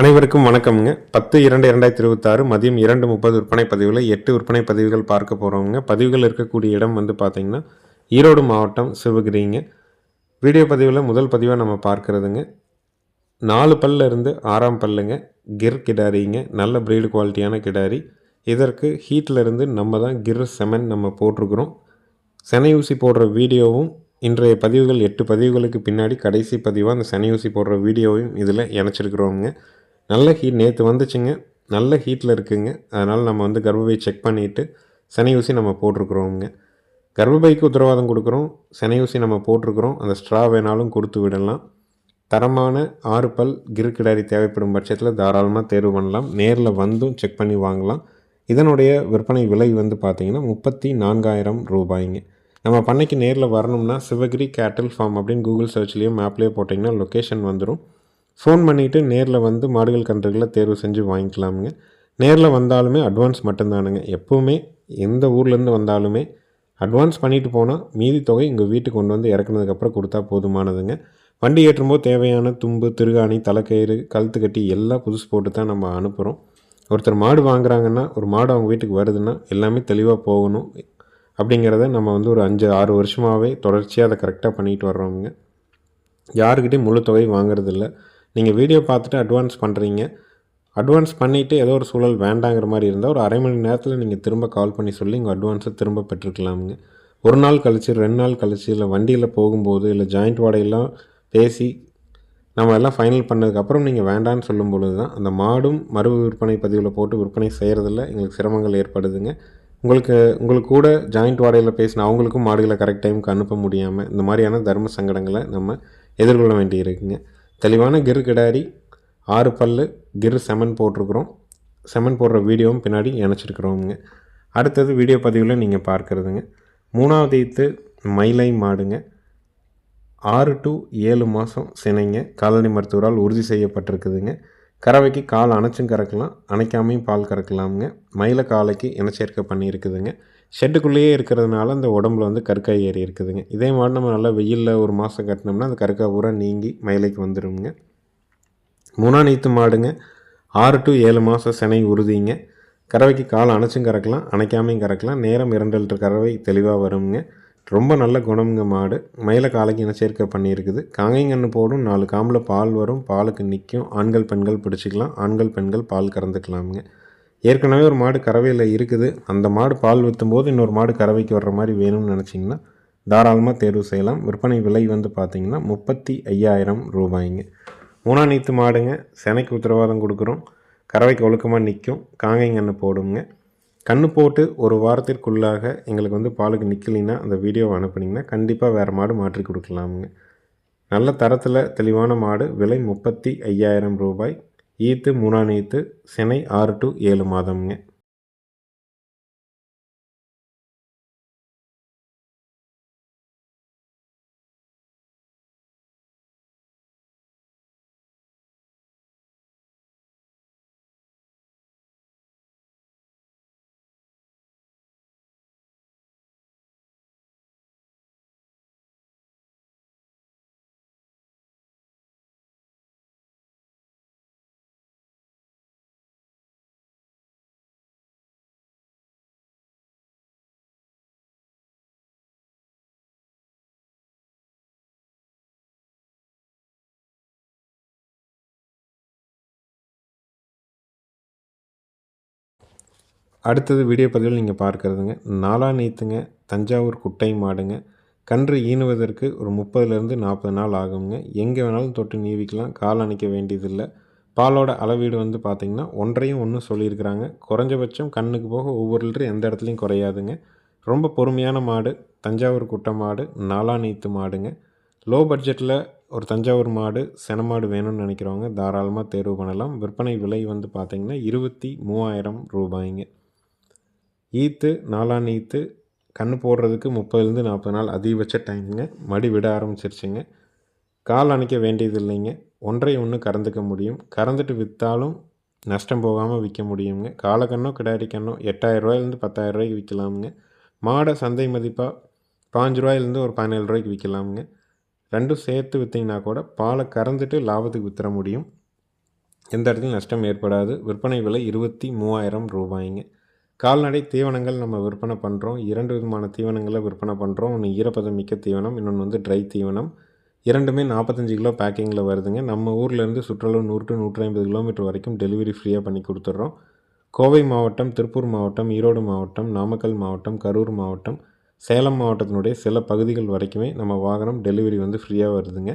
அனைவருக்கும் வணக்கம்ங்க. பத்து இரண்டு இரண்டாயிரத்தி இருபத்தாறு மதியம் இரண்டு முப்பது விற்பனை பதிவில் எட்டு விற்பனை பதிவுகள் பார்க்க போகிறோங்க பதிவுகள் இருக்கக்கூடிய இடம் வந்து பார்த்திங்கன்னா ஈரோடு மாவட்டம் சிவகிரிங்க. வீடியோ பதிவில் முதல் பதிவாக நம்ம பார்க்குறதுங்க. நாலு பல்ல இருந்து ஆறாம் பல்லுங்க. கிர் கிடாரிங்க. நல்ல ப்ரீடு குவாலிட்டியான கிடாரி. இதற்கு ஹீட்டில் இருந்து நம்ம தான் கிர் செமன் நம்ம போட்டிருக்கிறோம். செனை ஊசி போடுற வீடியோவும் இன்றைய பதிவுகள் எட்டு பதிவுகளுக்கு பின்னாடி கடைசி பதிவாக அந்த செனை போடுற வீடியோவையும் இதில் இணைச்சிருக்கிறோங்க நல்ல ஹீட் நேற்று வந்துச்சுங்க. நல்ல ஹீட்டில் இருக்குங்க. அதனால் நம்ம வந்து கர்ப்பப்பை செக் பண்ணிவிட்டு செனை ஊசி நம்ம போட்டிருக்குறோங்க கர்ப்பப்பைக்கு உத்தரவாதம் கொடுக்குறோம். சனை ஊசி நம்ம போட்டிருக்குறோம். அந்த ஸ்ட்ரா வேணாலும் கொடுத்து விடலாம். தரமான ஆறு பல் கிருக்கிடாரி தேவைப்படும் பட்சத்தில் தாராளமாக தேர்வு பண்ணலாம். நேரில் வந்தும் செக் பண்ணி வாங்கலாம். இதனுடைய விற்பனை விலை வந்து பார்த்திங்கன்னா முப்பத்தி நான்காயிரம் ரூபாய்ங்க. நம்ம பண்ணைக்கு நேரில் வரணும்னா சிவகிரி கேட்டில் ஃபார்ம் அப்படின்னு கூகுள் சர்ச்லேயும் மேப்லேயே போட்டிங்கன்னா லொக்கேஷன் வந்துடும் ஃபோன் பண்ணிவிட்டு நேரில் வந்து மாடுகள் கன்றுகளை தேர்வு செஞ்சு வாங்கிக்கலாமுங்க. நேரில் வந்தாலுமே அட்வான்ஸ் மட்டும்தானுங்க. எப்போவுமே எந்த ஊர்லேருந்து வந்தாலுமே அட்வான்ஸ் பண்ணிட்டு போனால் மீதி தொகை உங்கள் வீட்டுக்கு கொண்டு வந்து இறக்குனதுக்கப்புறம் கொடுத்தா போதுமானதுங்க. வண்டி ஏற்றும்போது தேவையான தும்பு திருகாணி தலைக்கயிறு கழுத்து கட்டி எல்லாம் புதுசு போட்டு தான் நம்ம அனுப்புகிறோம் ஒருத்தர் மாடு வாங்குறாங்கன்னா ஒரு மாடு அவங்க வீட்டுக்கு வருதுன்னா எல்லாமே தெளிவாக போகணும் அப்படிங்கிறத நம்ம வந்து ஒரு அஞ்சு ஆறு வருஷமாகவே தொடர்ச்சியாக அதை கரெக்டாக பண்ணிட்டு வர்றோமுங்க. யாருக்கிட்டையும் முழு தொகை வாங்குறதில்ல. நீங்கள் வீடியோ பார்த்துட்டு அட்வான்ஸ் பண்ணுறீங்க அட்வான்ஸ் பண்ணிவிட்டு ஏதோ ஒரு சூழல் வேண்டாங்கிற மாதிரி இருந்தால் ஒரு அரை மணி நேரத்தில் நீங்கள் திரும்ப கால் பண்ணி சொல்லி உங்கள் அட்வான்ஸை திரும்ப பெற்றுக்கலாமுங்க. ஒரு நாள் கழிச்சு ரெண்டு நாள் கழிச்சு இல்லை வண்டியில் போகும்போது இல்லை ஜாயிண்ட் வாடகையெல்லாம் பேசி நம்ம எல்லாம் ஃபைனல் பண்ணதுக்கப்புறம் நீங்கள் வேண்டான்னு சொல்லும் பொழுது தான் அந்த மாடும் மறு விற்பனை பதிவில் போட்டு விற்பனை செய்கிறதில்ல எங்களுக்கு சிரமங்கள் ஏற்படுதுங்க. உங்களுக்கு உங்களுக்கு கூட ஜாயிண்ட் வாடகையில் பேசின அவங்களுக்கும் மாடுகளை கரெக்ட் டைமுக்கு அனுப்ப முடியாமல் இந்த மாதிரியான தர்ம சங்கடங்களை நம்ம எதிர்கொள்ள வேண்டி இருக்குங்க தெளிவான கிரு கிடாரி ஆறு பல்லு கிரு செமன் போட்டிருக்கிறோம். செமன் போடுற வீடியோவும் பின்னாடி இணைச்சிருக்கிறோங்க அடுத்தது வீடியோ பதிவில் நீங்கள் பார்க்குறதுங்க. மூணாவது ஈத்து மயிலை மாடுங்க. ஆறு டு ஏழு மாதம் சினைங்க. காலனி மருத்துவரால் உறுதி செய்யப்பட்டிருக்குதுங்க. கறவைக்கு கால் அணைச்சும் கறக்கலாம் அணைக்காமையும் பால் கறக்கலாமுங்க. மயில காலைக்கு இனச்சேர்க்கை பண்ணியிருக்குதுங்க. ஷெட்டுக்குள்ளேயே இருக்கிறதுனால அந்த உடம்புல வந்து கற்காய் ஏறி இருக்குதுங்க. இதே மாதிரி நம்ம நல்லா வெயிலில் ஒரு மாதம் கட்டினோம்னா அந்த கற்காய் பூரா நீங்கி மயிலைக்கு வந்துடுங்க மூணா நீத்து மாடுங்க. ஆறு டு ஏழு மாதம் சினை உறுதிங்க. கறவைக்கு கால் அணைச்சும் கறக்கலாம் அணைக்காமையும் கறக்கலாம். நேரம் இரண்டு லிட்டர் கறவை தெளிவாக வருங்க ரொம்ப நல்ல குணமுங்க மாடு. மயில காலைக்கு இனச்சேர்க்கை பண்ணியிருக்குது? காங்கைங்கன்று போடும் நாலு காம்பில் பால் வரும் பாலுக்கு நிற்கும் ஆண்கள் பெண்கள் பிடிச்சிக்கலாம். ஆண்கள் பெண்கள் பால் கறந்துக்கலாமுங்க. ஏற்கனவே ஒரு மாடு கறவையில் இருக்குது. அந்த மாடு பால் விற்றும் போது இன்னொரு மாடு கறவைக்கு வர்ற மாதிரி வேணும்னு நினச்சிங்கன்னா தாராளமாக தேர்வு செய்யலாம். விற்பனை விலை வந்து பார்த்திங்கன்னா முப்பத்தி ஐயாயிரம் ரூபாய்ங்க மூணாநீத்து மாடுங்க. செனைக்கு உத்தரவாதம் கொடுக்குறோம். கறவைக்கு ஒழுக்கமாக நிற்கும் காங்கைங்கன்று போடுங்க. கண்ணு போட்டு ஒரு வாரத்திற்குள்ளாக எங்களுக்கு வந்து பாலுக்கு நிற்கலைன்னா அந்த வீடியோவை அனுப்புனீங்கன்னா கண்டிப்பாக வேறு மாடு மாற்றி கொடுக்கலாமுங்க. நல்ல தரத்தில் தெளிவான மாடு. விலை முப்பத்தி ஐயாயிரம் ரூபாய். ஈத்து மூணா நீத்து சினை ஆறு டு ஏழு மாதம்ங்க. அடுத்தது வீடியோ பதிவில் நீங்கள் பார்க்குறதுங்க. நாலா நீத்துங்க தஞ்சாவூர் குட்டை மாடுங்க. கன்று ஈனுவதற்கு ஒரு முப்பதுலேருந்து நாற்பது நாள் ஆகுங்க எங்கே வேணாலும் தொட்டு நீவிக்கலாம். கால் அணைக்க வேண்டியதில்லை. பாலோட அளவீடு வந்து பார்த்திங்கன்னா ஒன்றையும் ஒன்றும் சொல்லியிருக்கிறாங்க. குறைஞ்சபட்சம் கண்ணுக்கு போக ஒவ்வொரு லிட்டர் எந்த இடத்துலையும் குறையாதுங்க. ரொம்ப பொறுமையான மாடு. தஞ்சாவூர் குட்டை மாடு நாலா நீத்து மாடுங்க. லோ பட்ஜெட்டில் ஒரு தஞ்சாவூர் மாடு சென மாடு வேணும்னு நினைக்கிறவங்க தாராளமாக தேர்வு பண்ணலாம். விற்பனை விலை வந்து பார்த்திங்கன்னா இருபத்தி மூவாயிரம் ரூபாய்ங்க. ஈத்து நாலான் ஈத்து கன்று போடுறதுக்கு முப்பதுலேருந்து நாற்பது நாள் அதிகபட்ச டைமுங்க. மடி விட ஆரம்பிச்சிருச்சுங்க. கால் அணைக்க வேண்டியது இல்லைங்க ஒன்றை ஒன்று கறந்துக்க முடியும். கறந்துட்டு விற்றாலும் நஷ்டம் போகாமல் விற்க முடியுங்க. காலக்கண்ணோ கிடாரி கண்ணோ எட்டாயிரம் ரூபாயிலேருந்து பத்தாயிரம் ரூபாய்க்கு விற்கலாமுங்க மாடை சந்தை மதிப்பாக பாஞ்சு ரூபாயிலேருந்து ஒரு பதினேழு ரூபாய்க்கு விற்கலாமுங்க ரெண்டும் சேர்த்து விற்றிங்கன்னா கூட பாலை கறந்துட்டு லாபத்துக்கு விற்றுற முடியும். எந்த இடத்துலையும் நஷ்டம் ஏற்படாது. விற்பனை விலை இருபத்தி மூவாயிரம் ரூபாய்ங்க. கால்நடை தீவனங்கள் நம்ம விற்பனை பண்ணுறோம் இரண்டு விதமான தீவனங்களை விற்பனை பண்ணுறோம் ஒன்று ஈரப்பதம் மிக்க தீவனம் இன்னொன்று வந்து ட்ரை தீவனம். இரண்டுமே நாற்பத்தஞ்சு கிலோ பேக்கிங்கில் வருதுங்க. நம்ம ஊர்லேருந்து சுற்றுலா நூறு டு நூற்றி ஐம்பது கிலோமீட்டர் வரைக்கும் டெலிவரி ஃப்ரீயாக பண்ணி கொடுத்துட்றோம். கோவை மாவட்டம் திருப்பூர் மாவட்டம் ஈரோடு மாவட்டம் நாமக்கல் மாவட்டம் கரூர் மாவட்டம் சேலம் மாவட்டத்தினுடைய சில பகுதிகள் வரைக்குமே நம்ம வாகனம் டெலிவரி வந்து ஃப்ரீயாக வருதுங்க.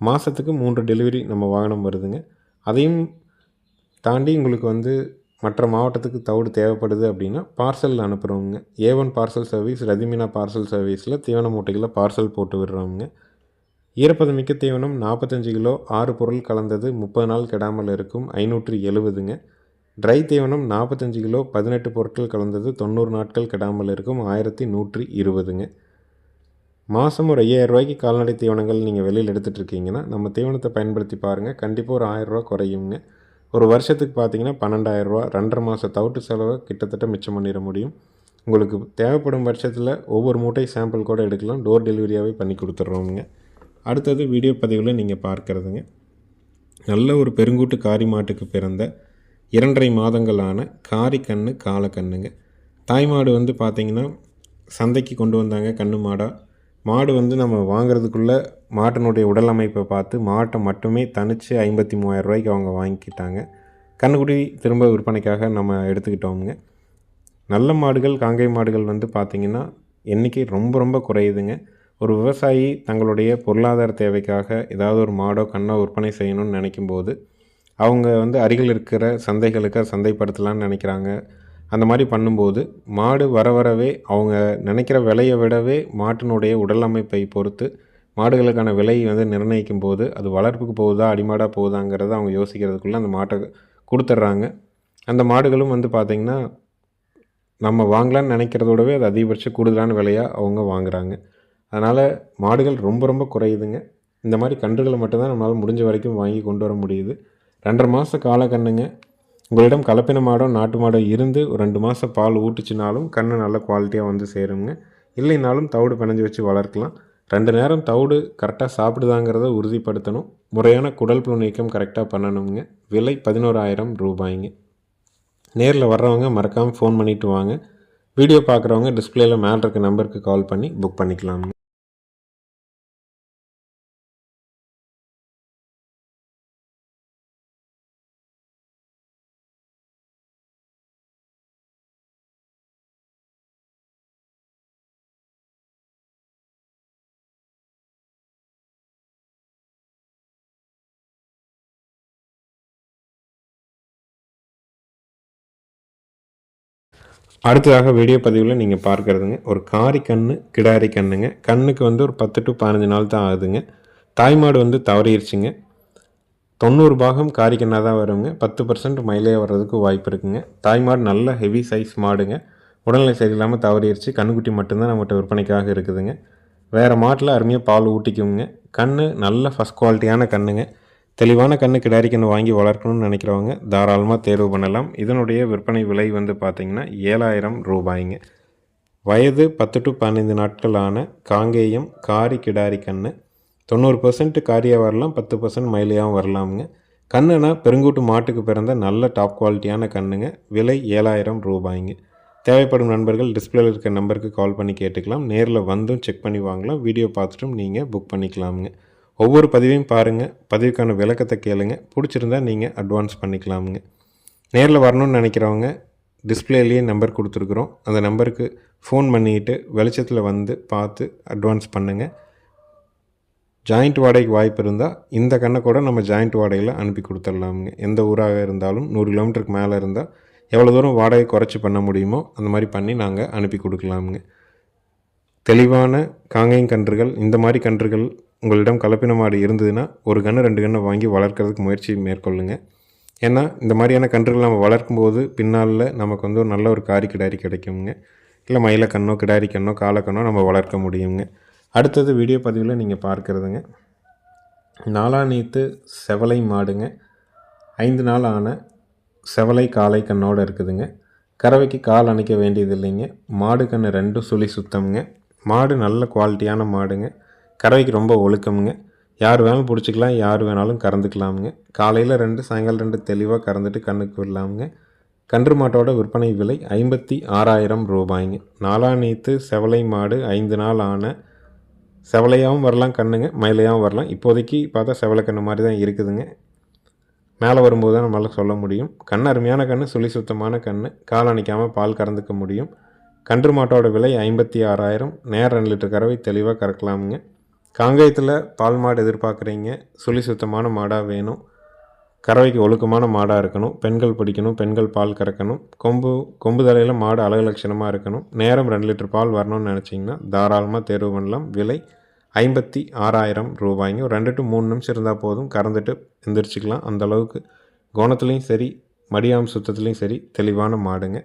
மாதத்துக்கு மூன்று டெலிவரி நம்ம வாகனம் வருதுங்க. அதையும் தாண்டி உங்களுக்கு வந்து மற்ற மாவட்டத்துக்கு தவிடு தேவைப்படுது அப்படின்னா பார்சல் அனுப்புகிறவங்க ஏ ஒன் பார்சல் சர்வீஸ் ரதிமினா பார்சல் சர்வீஸில் தீவன மூட்டைகளை பார்சல் போட்டு விடுறவங்க. ஈரப்பதமிக்க தீவனம் நாற்பத்தஞ்சு கிலோ ஆறு பொருள் கலந்தது முப்பது நாள் கெடாமல் இருக்கும் ஐநூற்றி எழுபதுங்க. ட்ரை தீவனம் நாற்பத்தஞ்சு கிலோ பதினெட்டு பொருட்கள் கலந்தது தொண்ணூறு நாட்கள் கெடாமல் இருக்கும் ஆயிரத்தி நூற்றி இருபதுங்க. மாதம் ஒரு ஐயாயிரம் ரூபாய்க்கு கால்நடை தீவனங்கள் நீங்கள் வெளியில் எடுத்துகிட்டு இருக்கீங்கன்னா நம்ம தீவனத்தை பயன்படுத்தி பாருங்கள் கண்டிப்பாக ஒரு ஆயிரம் ரூபா குறையுங்க. ஒரு வருஷத்துக்கு பார்த்தீங்கன்னா பன்னெண்டாயிரரூவா ரெண்டரை மாத தவிட்டு செலவை கிட்டத்தட்ட மிச்சம் பண்ணிட முடியும். உங்களுக்கு தேவைப்படும் பட்சத்தில் ஒவ்வொரு மூட்டை சாம்பிள் கூட எடுக்கலாம். டோர் டெலிவரியாகவே பண்ணி கொடுத்துட்றோமுங்க அடுத்தது வீடியோ பதிவில் நீங்கள் பார்க்குறதுங்க. நல்ல ஒரு பெருங்கூட்டு காரி மாட்டுக்கு பிறந்த இரண்டரை மாதங்களான காரி கண்ணு காலக்கண்ணுங்க தாய் மாடு வந்து பார்த்திங்கன்னா சந்தைக்கு கொண்டு வந்தாங்க கண்ணு மாடாக மாடு வந்து நம்ம வாங்குறதுக்குள்ளே மாட்டினுடைய உடல் அமைப்பை பார்த்து மாட்டை மட்டுமே தனித்து ஐம்பத்தி மூவாயிரம் ரூபாய்க்கு அவங்க வாங்கிக்கிட்டாங்க. கண்ணுக்குடி திரும்ப விற்பனைக்காக நம்ம எடுத்துக்கிட்டோமுங்க. நல்ல மாடுகள் காங்கை மாடுகள் வந்து பார்த்திங்கன்னா எண்ணிக்கை ரொம்ப ரொம்ப குறையுதுங்க. ஒரு விவசாயி தங்களுடைய பொருளாதார தேவைக்காக ஏதாவது ஒரு மாடோ கண்ணோ விற்பனை செய்யணும்னு நினைக்கும்போது அவங்க வந்து அருகில் இருக்கிற சந்தைகளுக்கு சந்தைப்படுத்தலான்னு நினைக்கிறாங்க. அந்த மாதிரி பண்ணும்போது மாடு வர வரவே அவங்க நினைக்கிற விலையை விடவே மாட்டினுடைய உடல் அமைப்பை பொறுத்து மாடுகளுக்கான விலை வந்து நிர்ணயிக்கும் போது அது வளர்ப்புக்கு போகுதா அடிமாடாக போகுதாங்கிறத அவங்க யோசிக்கிறதுக்குள்ளே அந்த மாட்டை கொடுத்துட்றாங்க. அந்த மாடுகளும் வந்து பார்த்திங்கன்னா நம்ம வாங்கலான்னு நினைக்கிறதோடவே அது அதிகபட்ச கூடுதலான விலையாக அவங்க வாங்குகிறாங்க அதனால் மாடுகள் ரொம்ப ரொம்ப குறையுதுங்க. இந்த மாதிரி கன்றுகளை மட்டும்தான் நம்மளால் முடிஞ்ச வரைக்கும் வாங்கி கொண்டு வர முடியுது. ரெண்டரை மாத கால கண்ணுங்க உங்களிடம் கலப்பின மாடோ நாட்டு மாடோ இருந்து ஒரு ரெண்டு மாதம் பால் ஊட்டுச்சுனாலும் கன்று நல்ல குவாலிட்டியாக வந்து சேருங்க. இல்லைனாலும் தவிடு பிணைஞ்சு வச்சு வளர்க்கலாம். ரெண்டு நேரம் தவிடு கரெக்டாக சாப்பிடுதாங்கிறத உறுதிப்படுத்தணும். முறையான குடல் புழு நீக்கம் கரெக்டாக பண்ணணுங்க விலை பதினோராயிரம் ரூபாய்ங்க. நேரில் வர்றவங்க மறக்காமல் ஃபோன் பண்ணிவிட்டு வாங்க. வீடியோ பார்க்குறவங்க டிஸ்பிளேயில் மேலே இருக்க நம்பருக்கு கால் பண்ணி புக் பண்ணிக்கலாமுங்க. அடுத்ததாக வீடியோ பதிவில் நீங்கள் பார்க்குறதுங்க. ஒரு காரி கன்று கிடாரி கண்ணுங்க. கண்ணுக்கு வந்து ஒரு பத்து டு பதினஞ்சு நாள் தான் ஆகுதுங்க. தாய்மாடு வந்து தவறிடுச்சுங்க தொண்ணூறு பாகம் காரி கண்ணாக தான் வருங்க. பத்து பர்சன்ட் மயிலே வர்றதுக்கு வாய்ப்பு இருக்குங்க. தாய்மாடு நல்ல ஹெவி சைஸ் மாடுங்க. உடல்நிலை சரியில்லாமல் தவறிடுச்சு கண்ணுக்குட்டி மட்டும்தான் நம்மகிட்ட விற்பனைக்காக இருக்குதுங்க. வேறு மாட்டில் அருமையாக பால் ஊட்டிக்குங்க. கண் நல்ல ஃபஸ்ட் குவாலிட்டியான கண்ணுங்க. தெளிவான கண்ணு கிடாரி கன்று வாங்கி வளர்க்கணும்னு நினைக்கிறவங்க தாராளமாக தேர்வு பண்ணலாம். இதனுடைய விற்பனை விலை வந்து பார்த்திங்கன்னா ஏழாயிரம் ரூபாய்ங்க. வயது பத்து டு பதினைந்து நாட்களான காங்கேயம் காரி கிடாரி கன்று தொண்ணூறு பர்சன்ட் காரியாக வரலாம் பத்து பர்சன்ட் மயிலையாகவும் வரலாமுங்க. கண்ணுனா பெருங்கூட்டு மாட்டுக்கு பிறந்த நல்ல டாப் குவாலிட்டியான கண்ணுங்க விலை ஏழாயிரம் ரூபாய்ங்க. தேவைப்படும் நண்பர்கள் டிஸ்பிளேல இருக்க நம்பருக்கு கால் பண்ணி கேட்டுக்கலாம். நேரில் வந்தும் செக் பண்ணி வாங்கலாம். வீடியோ பார்த்துட்டும் நீங்கள் புக் பண்ணிக்கலாமுங்க. ஒவ்வொரு பதிவையும் பாருங்கள் பதிவுக்கான விளக்கத்தை கேளுங்க. பிடிச்சிருந்தா நீங்கள் அட்வான்ஸ் பண்ணிக்கலாமுங்க. நேரில் வரணும்னு நினைக்கிறவங்க டிஸ்பிளேலேயே நம்பர் கொடுத்துருக்குறோம். அந்த நம்பருக்கு ஃபோன் பண்ணிக்கிட்டு வெளிச்சத்தில் வந்து பார்த்து அட்வான்ஸ் பண்ணுங்கள் ஜாயிண்ட் வாடகைக்கு வாய்ப்பு இருந்தால் இந்த கண்ணை கூட நம்ம ஜாயிண்ட் வாடகையில் அனுப்பி கொடுத்துடலாமுங்க. எந்த ஊராக இருந்தாலும் நூறு கிலோமீட்டருக்கு மேலே இருந்தால் எவ்வளோ தூரம் வாடகை குறைச்சி பண்ண முடியுமோ அந்த மாதிரி பண்ணி நாங்கள் அனுப்பி கொடுக்கலாமுங்க. தெளிவான காங்கையும் கன்றுகள் இந்த மாதிரி கன்றுகள் உங்களிடம் கலப்பின மாடு இருந்ததுன்னா ஒரு கன்று ரெண்டு கன்று வாங்கி வளர்க்குறதுக்கு முயற்சி மேற்கொள்ளுங்கள் ஏன்னா இந்த மாதிரியான கன்றுகள் நம்ம வளர்க்கும்போது பின்னால் நமக்கு வந்து ஒரு நல்ல ஒரு காரி கிடாரி கிடைக்குங்க இல்லை மயில கண்ணோ கிடாரி கண்ணோ காலக்கண்ணோ நம்ம வளர்க்க முடியுங்க அடுத்தது வீடியோ பதிவில் நீங்கள் பார்க்குறதுங்க. நாலா நீத்து செவலை மாடுங்க. ஐந்து நாள் ஆன செவலை காலை கண்ணோடு இருக்குதுங்க. கறவைக்கு கால் அணைக்க வேண்டியது இல்லைங்க மாடு கன்று ரெண்டும் சுழி சுத்தம்ங்க. மாடு நல்ல குவாலிட்டியான மாடுங்க. கறவைக்கு ரொம்ப ஒழுக்கமுங்க. யார் வேணாலும் பிடிச்சிக்கலாம் யார் வேணாலும் கறந்துக்கலாமுங்க. காலையில் ரெண்டு சாயங்காலம் ரெண்டு தெளிவாக கறந்துட்டு கண்ணுக்கு விடலாமுங்க. கன்று மாட்டோட விற்பனை விலை ஐம்பத்தி ஆறாயிரம் ரூபாய்ங்க. நாலாநீத்து செவலை மாடு ஐந்து நாள் ஆன செவலையாகவும் வரலாம் கண்ணுங்க மயிலையாகவும் வரலாம். இப்போதைக்கு பார்த்தா செவலை கண்ணு மாதிரி தான் இருக்குதுங்க. மேலே வரும்போது தான் நம்மளால் சொல்ல முடியும். கண் அருமையான கண் சுழி சுத்தமான கண் கால் அணைக்காமல் பால் கறந்துக்க முடியும். கன்று மாட்டோட விலை ஐம்பத்தி ஆறாயிரம். நேர் ரெண்டு லிட்டர் கறவை தெளிவாக கறக்கலாமுங்க. காங்கேயத்தில் பால் மாடு எதிர்பார்க்குறீங்க. சுழி சுத்தமான மாடாக வேணும். கறவைக்கு ஒழுக்கமான மாடாக இருக்கணும். பெண்கள் பிடிக்கணும். பெண்கள் பால் கறக்கணும். கொம்பு கொம்பு தலையில் மாடு அழகு லட்சணமாக இருக்கணும். நேரம் ரெண்டு லிட்டர் பால் வரணும்னு நினச்சிங்கன்னா தாராளமாக தேர்வு பண்ணலாம். விலை ஐம்பத்தி ஆறாயிரம் ரூபாய்ங்க. ஒரு ரெண்டு டு மூணு நிமிஷம் இருந்தால் போதும். கறந்துட்டு எந்திரிச்சிக்கலாம். அந்த அளவுக்கு கோணத்துலேயும் சரி மடியாம் சுத்தத்துலேயும் சரி தெளிவான மாடுங்க.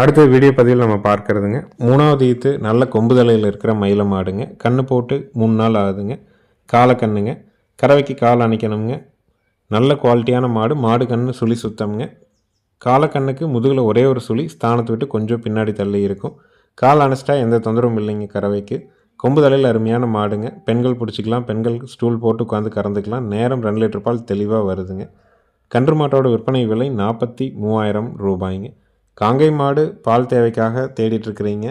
அடுத்த வீடியோ பதிவில் நம்ம பார்க்கறதுங்க. மூணாவது ஈத்து நல்ல கொம்பு தலையில் இருக்கிற மயில மாடுங்க. கண்ணு போட்டு மூணு நாள் ஆகுதுங்க. காலை கண்ணுங்க. கறவைக்கு கால் அணைக்கணுங்க. நல்ல குவாலிட்டியான மாடு மாடு கண்ணு சுழி சுத்தம்ங்க. காலக்கண்ணுக்கு முதுகில் ஒரே ஒரு சுழி ஸ்தானத்தை விட்டு கொஞ்சம் பின்னாடி தள்ளி இருக்கும். கால் அணைச்சிட்டா எந்த தொந்தரவும் இல்லைங்க கறவைக்கு. கொம்பு தலையில் அருமையான மாடுங்க. பெண்கள் பிடிச்சிக்கலாம் பெண்கள் ஸ்டூல் போட்டு உட்காந்து கறந்துக்கலாம். நேரம் ரெண்டு லிட்டர் பால் தெளிவாக வருதுங்க. கன்று மாட்டோட விற்பனை விலை நாற்பத்தி மூவாயிரம் ரூபாய்ங்க. காங்கை மாடு பால் தேவைக்காக தேடிட்டுருக்கிறீங்க.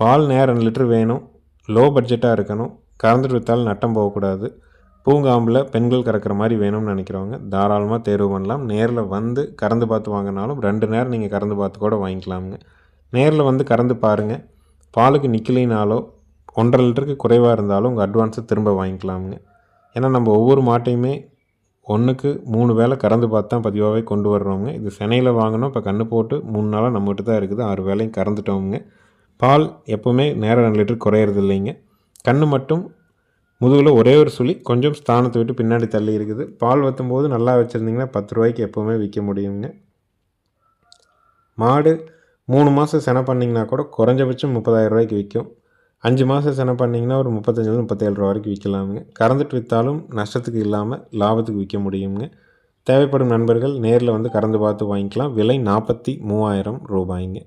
பால் நேரம் ரெண்டு லிட்டர் வேணும். லோ பட்ஜெட்டாக இருக்கணும். கறந்துட்டு விற்றாலும் நட்டம் போகக்கூடாது. பூங்காம்பில் பெண்கள் கறக்கிற மாதிரி வேணும்னு நினைக்கிறவங்க தாராளமாக தேர்வு பண்ணலாம். நேரில் வந்து கறந்து பார்த்து வாங்கினாலும் ரெண்டு நேரம் நீங்கள் கறந்து பார்த்து கூட வாங்கிக்கலாமுங்க. நேரில் வந்து கறந்து பாருங்கள் பாலுக்கு நிற்கலினாலோ ஒன்றரை லிட்டருக்கு குறைவாக இருந்தாலும் உங்கள் அட்வான்ஸை திரும்ப வாங்கிக்கலாமுங்க. ஏன்னா நம்ம ஒவ்வொரு மாட்டையுமே ஒன்றுக்கு மூணு வேளை கறந்து பார்த்து தான் பதிவாகவே கொண்டு வர்றோங்க இது சென்னையில் வாங்கினோம் இப்போ கன்று போட்டு மூணு நாளாக நம்மகிட்ட தான் இருக்குது. ஆறு வேலையும் கறந்துட்டோங்க பால் எப்போவுமே நேரம் ரெண்டு லிட்டர் குறையிறது இல்லைங்க. கன்று மட்டும் முதுகில் ஒரே ஒரு சுழி கொஞ்சம் ஸ்தானத்தை விட்டு பின்னாடி தள்ளி இருக்குது. பால் வற்றும் போது நல்லா வச்சுருந்தீங்கன்னா பத்து ரூபாய்க்கு எப்போவுமே விற்க முடியுங்க. மாடு மூணு மாதம் செனை பண்ணிங்கன்னா கூட குறைஞ்சபட்சம் முப்பதாயிரம் ரூபாய்க்கு விற்கும். அஞ்சு மாதம் சென பண்ணிங்கன்னா ஒரு முப்பத்தஞ்சிலேருந்து முப்பத்தேழு ரூபா வரைக்கும் விற்கலாமுங்க. கறந்துட்டு விற்றாலும் நஷ்டத்துக்கு இல்லாமல் லாபத்துக்கு விற்க முடியுங்க தேவைப்படும் நண்பர்கள் நேரில் வந்து கறந்து பார்த்து வாங்கிக்கலாம். விலை நாற்பத்தி மூவாயிரம் ரூபாய்ங்க.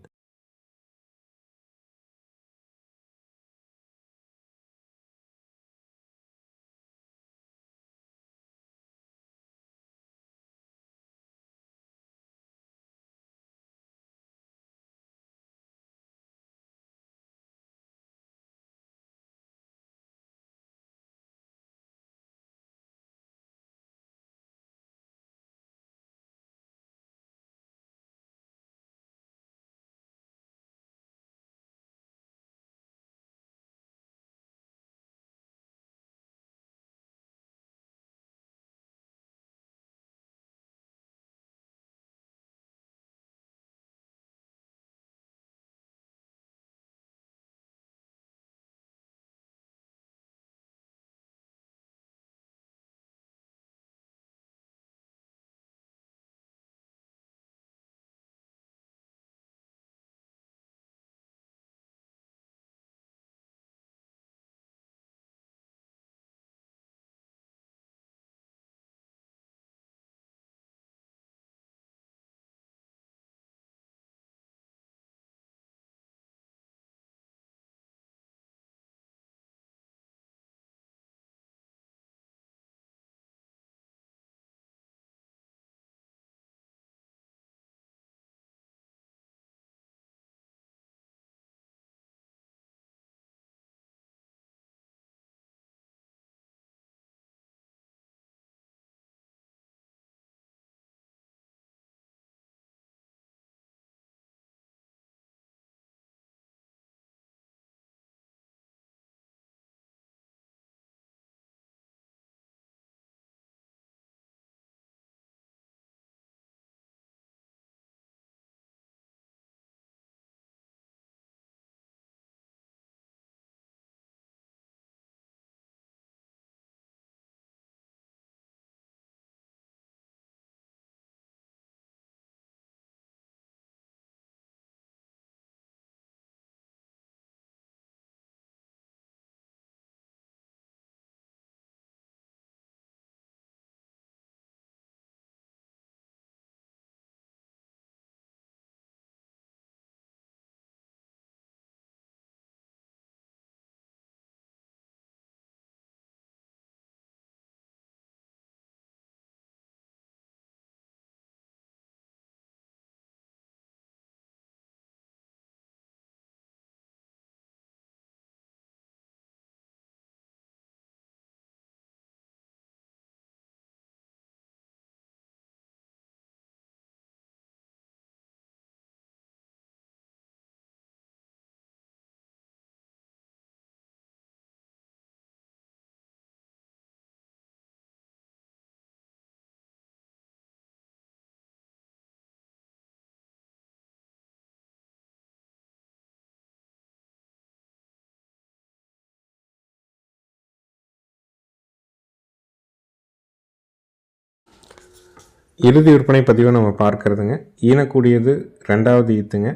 இறுதி விற்பனை பதிவை நம்ம பார்க்கறதுங்க. ஈனக்கூடியது ரெண்டாவது ஈத்துங்க.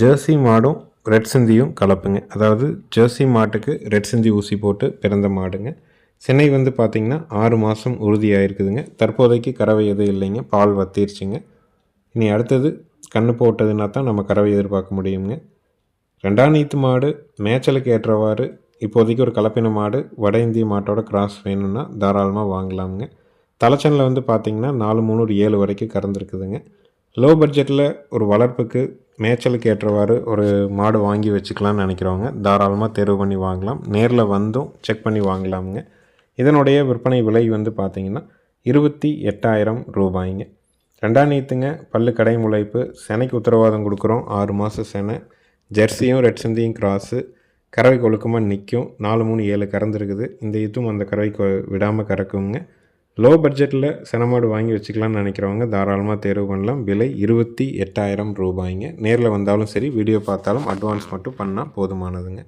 ஜெர்சி மாடும் ரெட் சிந்தியும் கலப்புங்க. அதாவது ஜெர்சி மாட்டுக்கு ரெட் சிந்தி ஊசி போட்டு பிறந்த மாடுங்க. சென்னை வந்து பார்த்திங்கன்னா ஆறு மாதம் உறுதியாகிருக்குதுங்க தற்போதைக்கு கறவை எதுவும் இல்லைங்க. பால் வத்திருச்சுங்க. இனி அடுத்தது கண்ணு போட்டதுன்னா தான் நம்ம கறவை எதிர்பார்க்க முடியுங்க. ரெண்டாம் நீத்து மாடு மேய்ச்சலுக்கு ஏற்றவாறு இப்போதைக்கு ஒரு கலப்பின மாடு வட இந்திய மாட்டோட கிராஸ் வேணும்னா தாராளமாக வாங்கலாமுங்க. தலைச்சனில் வந்து பார்த்திங்கன்னா நாலு மூணு ஒரு ஏழு வரைக்கும் கறந்துருக்குதுங்க. லோ பட்ஜெட்டில் ஒரு வளர்ப்புக்கு மேய்ச்சலுக்கு ஏற்றவாறு ஒரு மாடு வாங்கி வச்சுக்கலாம்னு நினைக்கிறவங்க தாராளமாக தேர்வு பண்ணி வாங்கலாம். நேரில் வந்தும் செக் பண்ணி வாங்கலாமுங்க. இதனுடைய விற்பனை விலை வந்து பார்த்திங்கன்னா இருபத்தி எட்டாயிரம் ரூபாய்ங்க. ரெண்டாம் நீத்துங்க பல்லு கடை முளைப்பு செனைக்கு உத்தரவாதம் கொடுக்குறோம். ஆறு மாதம் செனை ஜெர்சியும் ரெட் சிந்தியும் கிராஸு கறவை கொழுக்கமாக நிற்கும் நாலு மூணு ஏழு கறந்துருக்குது. இந்த இதுவும் அந்த கறவை விடாமல் கறக்குங்க. லோ பட்ஜெட்டில் செனமாடு வாங்கி வச்சுக்கலாம்னு நினைக்கிறவங்க தாராளமாக தேர்வு பண்ணலாம். விலை இருபத்தி எட்டாயிரம் ரூபாய்ங்க. நேரில் வந்தாலும் சரி வீடியோ பார்த்தாலும் அட்வான்ஸ் மட்டும் பண்ணால் போதுமானதுங்க.